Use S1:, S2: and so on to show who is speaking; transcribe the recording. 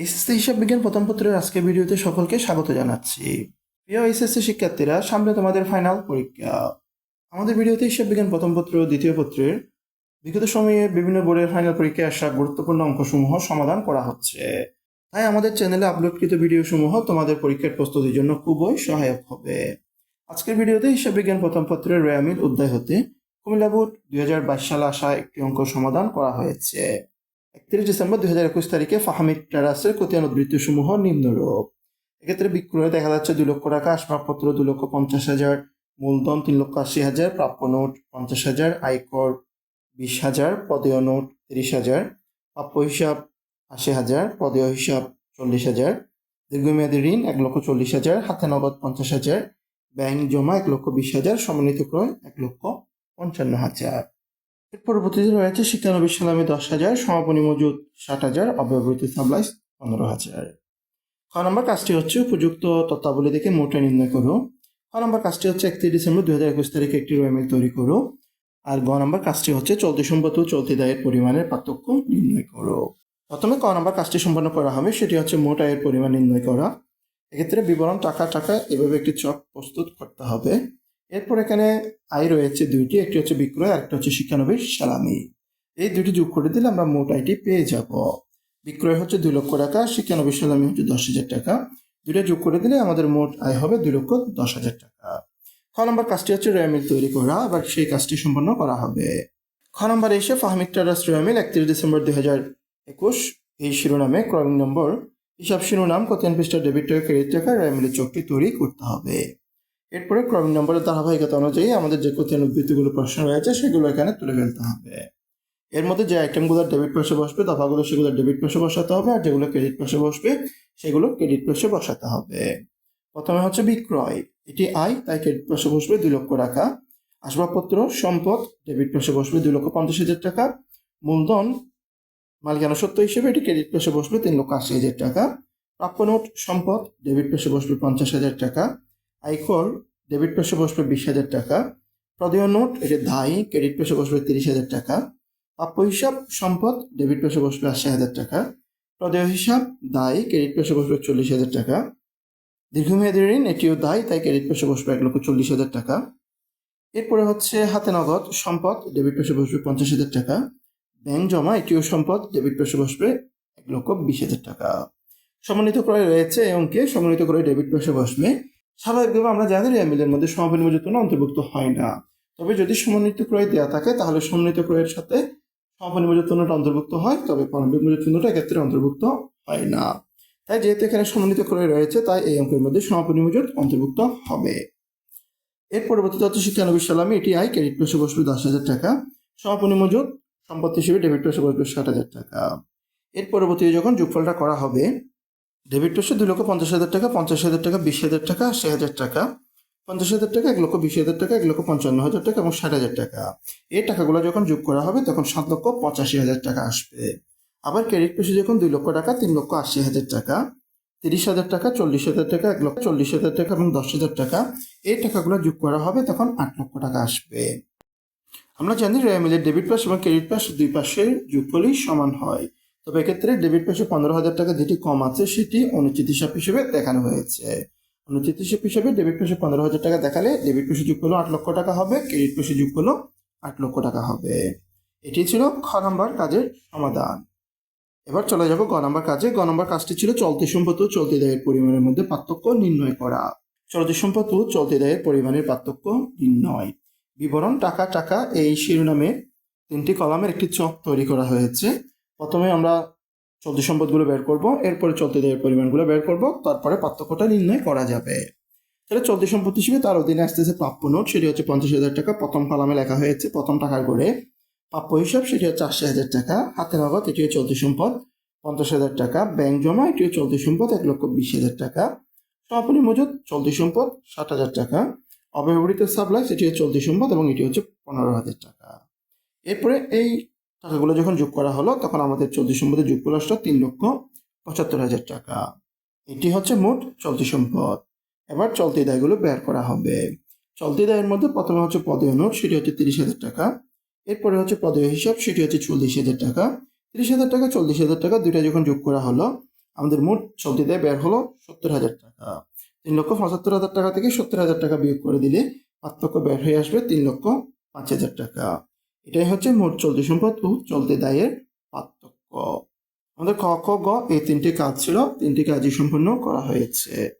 S1: SSC হিসাব বিজ্ঞান প্রথম পত্রের আজকের ভিডিওতে সকলকে স্বাগত জানাচ্ছি। প্রিয় এসএসসি শিক্ষার্থীরা, সামনে তোমাদের ফাইনাল পরীক্ষা। আমাদের ভিডিওতে হিসাব বিজ্ঞান প্রথম পত্র দ্বিতীয় পত্রের বিগত সময়ে বিভিন্ন বোর্ডের ফাইনাল পরীক্ষায় আসা গুরুত্বপূর্ণ অঙ্কসমূহ সমাধান করা হচ্ছে। তাই আমাদের চ্যানেলে আপলোডকৃত ভিডিওসমূহ তোমাদের পরীক্ষার প্রস্তুতির জন্য খুবই সহায়ক হবে। আজকের ভিডিওতে হিসাব বিজ্ঞান প্রথম পত্রের রেয়ামিল অধ্যায় হতে কুমিল্লা বোর্ড দুই সালে আসা একটি অঙ্ক সমাধান করা হয়েছে। একত্রিশ ডিসেম্বর দুই হাজার একুশ তারিখে ফাহামিদ টেরাসের কতিয়ান উদ্ধৃত্ত সমূহ নিম্নরূপ। এক্ষেত্রে বিক্রয় দেখা যাচ্ছে দুই লক্ষ টাকা আসবাবপত্র, দুই লক্ষ পঞ্চাশ হাজার মূলধন, তিন লক্ষ আশি হাজার প্রাপ্য নোট, পঞ্চাশ হাজার আয়কর, বিশ হাজার পদেয় নোট, তিরিশ হাজার প্রাপ্য হিসাব, আশি হাজার পদেয় হিসাব, চল্লিশ হাজার। দীর্ঘমেয়াদী ঋণ, এক লক্ষ চল্লিশ হাজার। হাতে নগদ, পঞ্চাশ হাজার। ব্যাংক জমা, এক লক্ষ বিশ হাজার। সমন্বিত ক্রয়, এক লক্ষ পঞ্চান্ন হাজার। পরবর্তীতে রয়েছে শিক্ষানবিশ সালামে দশ হাজার, সমাপনী মজুদ ষাট হাজার, অব্যবহৃত সাপ্লাইস পনেরো হাজার। খ নম্বর কাজটি হচ্ছে উপযুক্ত তত্ত্বাবলী দেখে মোটে নির্ণয় করো। খ নম্বর কাজটি হচ্ছে একত্রিশ ডিসেম্বর দুই হাজার একুশ তারিখে একটি রোয়েমেল তৈরি করো। আর গ নম্বর কাজটি হচ্ছে চলতি সম্পদ ও চলতি দায়ের পরিমাণের পার্থক্য নির্ণয় করো। প্রথমে ক নম্বর কাজটি সম্পন্ন করা হবে, সেটি হচ্ছে মোট আয়ের পরিমাণ নির্ণয় করা। এক্ষেত্রে বিবরণ টাকা টাকা এভাবে একটি চক প্রস্তুত করতে হবে। এরপর এখানে আয় রয়েছে দুইটি, একটি হচ্ছে বিক্রয় একটা হচ্ছে শিক্ষানবিশ সালামি। এই দুটি যোগ করে দিলে আমরা মোট আয়টি পেয়ে যাব। বিক্রয় হচ্ছে দুই লক্ষ টাকা, শিক্ষানবিশ সালামি হচ্ছে দশ হাজার টাকা। দুইটা যোগ করে দিলে আমাদের মোট আয় হবে দুই লক্ষ দশ হাজার টাকা। খ নম্বর কাজটি হচ্ছে রেয়ামিল তৈরি করা আবার সেই কাজটি সম্পন্ন করা হবে। খ নম্বর এসে ফাহমিক টারাস রেয়ামিল একত্রিশ ডিসেম্বর দুই হাজার একুশ, এই শিরোনামে ক্রমিক নম্বর, হিসাব শিরোনাম কতিয়ান পৃষ্ঠা, ডেবিট টাকা ক্রেডিট টাকা রেয়ামিলের চোখটি তৈরি করতে হবে। এরপরে ক্রমিক নম্বরের ধারাবাহিকতা অনুযায়ী আমাদের যে কতিয়ান উদ্বৃত্তিগুলো প্রশ্ন রয়েছে, সেগুলো এখানে তুলে ফেলতে হবে। এর মধ্যে যে আইটেমগুলো ডেবিট পাশে বসবে, দফাগুলো সেগুলো ডেবিট পাশে বসাতে হবে, আর যেগুলো ক্রেডিট পাশে বসবে, সেগুলো ক্রেডিট পাশে বসাতে হবে। প্রথমে হচ্ছে বিক্রয়। এটি আয়, তাই ক্রেডিট পাশে বসবে দুই লক্ষ টাকা। আসবাবপত্র, সম্পদ ডেবিট পাশে বসবে দুই লক্ষ পঞ্চাশ হাজার টাকা। মূলধন, মালিকানা সত্য হিসেবে এটি ক্রেডিট পাশে বসবে তিন লক্ষ আশি হাজার টাকা। প্রাপ্য নোট, সম্পদ ডেবিট পাশে বসবে পঞ্চাশ হাজার টাকা। আয়কর ডেবিট পাশে বসবে বিশ হাজার টাকা। প্রদেয় নোট এটি দায়ী, ক্রেডিট পাশে বসবে তিরিশ হাজার টাকা। প্রাপ্য হিসাব, সম্পদ, ডেবিট পাশে বসবে আশি হাজার টাকা। প্রদেয় হিসাব, দায়ী, ক্রেডিট পাশে বসবে চল্লিশ হাজার টাকা। দীর্ঘমেয়াদী ঋণ, এটিও দায়ী, তাই ক্রেডিট পাশে বসবে এক লক্ষ চল্লিশ হাজার টাকা। এরপরে হচ্ছে হাতে নগদ, সম্পদ, ডেবিট পাশে বসবে পঞ্চাশ হাজার টাকা। ব্যাংক জমা, এটিও সম্পদ, ডেবিট পাশে বসবে এক লক্ষ বিশ হাজার টাকা। সমন্বিত ক্রয় রয়েছে, এই অঙ্কে সমন্বিত ক্রয় ডেবিট পাশে বসবে স্বাভাবিকভাবে আমরা জানি রেমিলের মধ্যে সমাপনী মজুত অন্তর্ভুক্ত হয় না। তবে যদি সমন্বিত ক্রয় দেওয়া থাকে, তাহলে সমন্বিত ক্রয়ের সাথে পণ্যটা অন্তর্ভুক্ত হয়, তবে প্রারম্ভিক মজুত পণ্যটা এক্ষেত্রে অন্তর্ভুক্ত হয় না। তাই যেহেতু এখানে সমন্বিত ক্রয় রয়েছে, তাই এই অঙ্কের মধ্যে সমাপনী মজুত অন্তর্ভুক্ত হবে। এর পরবর্তীতে হচ্ছে শিক্ষানবিশ সালামে, এটি আয় ক্রেডিট পেশে বসবে দশ হাজার টাকা। সমাপনী মজুত সম্পত্তি হিসেবে ডেবিট পেশে বসবে ষাট হাজার টাকা। এর পরবর্তীতে যখন যোগফলটা করা হবে ডেবিট পেশে দুই লক্ষ পঞ্চাশ হাজার টাকা, পঞ্চাশ হাজার টাকা, বিশ হাজার টাকা আশি হাজার টাকা। পঞ্চাশ হাজার টাকা, এক লক্ষ বিশ হাজার টাকা, এক লক্ষ পঞ্চান্ন হাজার টাকা এবং ষাট হাজার টাকা। এই টাকাগুলো যখন যোগ করা হবে, তখন সাত লক্ষ পঁচাশি হাজার টাকা আসবে। আবার ক্রেডিট পেশে যখন দুই লক্ষ টাকা, তিন লক্ষ আশি হাজার টাকা। তিরিশ হাজার টাকা, চল্লিশ হাজার টাকা, এক লক্ষ চল্লিশ হাজার টাকা এবং দশ হাজার টাকা। এই টাকাগুলো যোগ করা হবে, তখন আট লক্ষ টাকা আসবে। আমরা জানি রেমিলের ডেবিট পাস এবং ক্রেডিট পাস দুই পাশের যোগফলই সমান হয়। তবে এক্ষেত্রে ডেবিট পাশে পনেরো হাজার টাকা যেটি কম আছে, সেটি অনুচিত হিসাব হিসেবে দেখানো হয়েছে। অনুচিত হিসাব হিসেবে ডেবিট পাশে পনেরো হাজার টাকা দেখালে ডেবিট পাশে যোগ করল আট লক্ষ টাকা হবে ক্রেডিট পাশে যোগ করল আট লক্ষ টাকা হবে। এটি ছিল খ নম্বর কাজের সমাধান। এবার চলে যাব গ নম্বর কাজে। গ নম্বর কাজটি ছিল চলতি সম্পদ ও চলতি দায়ের পরিমাণের মধ্যে পার্থক্য নির্ণয় করা। চলতি সম্পদ ও চলতি দায়ের পরিমাণের পার্থক্য নির্ণয়। বিবরণ টাকা টাকা এই শিরোনামে তিনটি কলামের একটি চক তৈরি করা হয়েছে। প্রথমে আমরা চলতি সম্পদগুলো বের করব, এরপরে চলতি দায়ের পরিমাণগুলো বের করব, তারপরে পার্থক্যটা নির্ণয় করা যাবে। তাহলে চলতি সম্পদ হিসেবে তার অধীনে আসতেছে প্রাপ্য নোট, সেটি হচ্ছে পঞ্চাশ হাজার টাকা। প্রথম কলামে লেখা হয়েছে, প্রথম টাকার করে প্রাপ্য হিসাব, সেটি হচ্ছে আশি হাজার টাকা। হাতে নগদ এটিও চলতি সম্পদ, পঞ্চাশ হাজার টাকা। ব্যাংক জমা এটিও চলতি সম্পদ, এক লক্ষ বিশ হাজার টাকা। সমাপনী মজুদ, চলতি সম্পদ, ষাট হাজার টাকা। অব্যবহৃত সাপ্লাই, সেটি হচ্ছে চলতি সম্পদ এবং এটি হচ্ছে পনেরো হাজার টাকা। এরপরে এই টাকাগুলো যখন যোগ করা হলো, তখন আমাদের চলতি সম্পদের যোগফল আসলো তিন লক্ষ পঁচাত্তর হাজার টাকা। এটি হচ্ছে মোট চলতি সম্পদ। এবার চলতি দায়গুলো বের করা হবে। চলতি দায়ের মধ্যে প্রথমে হচ্ছে পদেয় নোট, সেটি হচ্ছে তিরিশ হাজার টাকা। এরপরে হচ্ছে পদেয় হিসাব, সেটি হচ্ছে চল্লিশ হাজার টাকা। তিরিশ হাজার টাকা, চল্লিশ হাজার টাকা, দুইটা যখন যোগ করা হলো, আমাদের মোট চলতি দেয় বের হলো সত্তর হাজার টাকা। তিন লক্ষ পঁচাত্তর হাজার টাকা থেকে সত্তর হাজার টাকা বিয়োগ করে দিলে পার্থক্য বের হয়ে আসবে তিন লক্ষ পাঁচ হাজার টাকা। এটাই হচ্ছে মোট চলতি সম্পদ ও চলতি দায়ের পার্থক্য। আমাদের ক খ, গ এই তিনটি কাজ ছিল। তিনটি কাজই সম্পন্ন করা হয়েছে।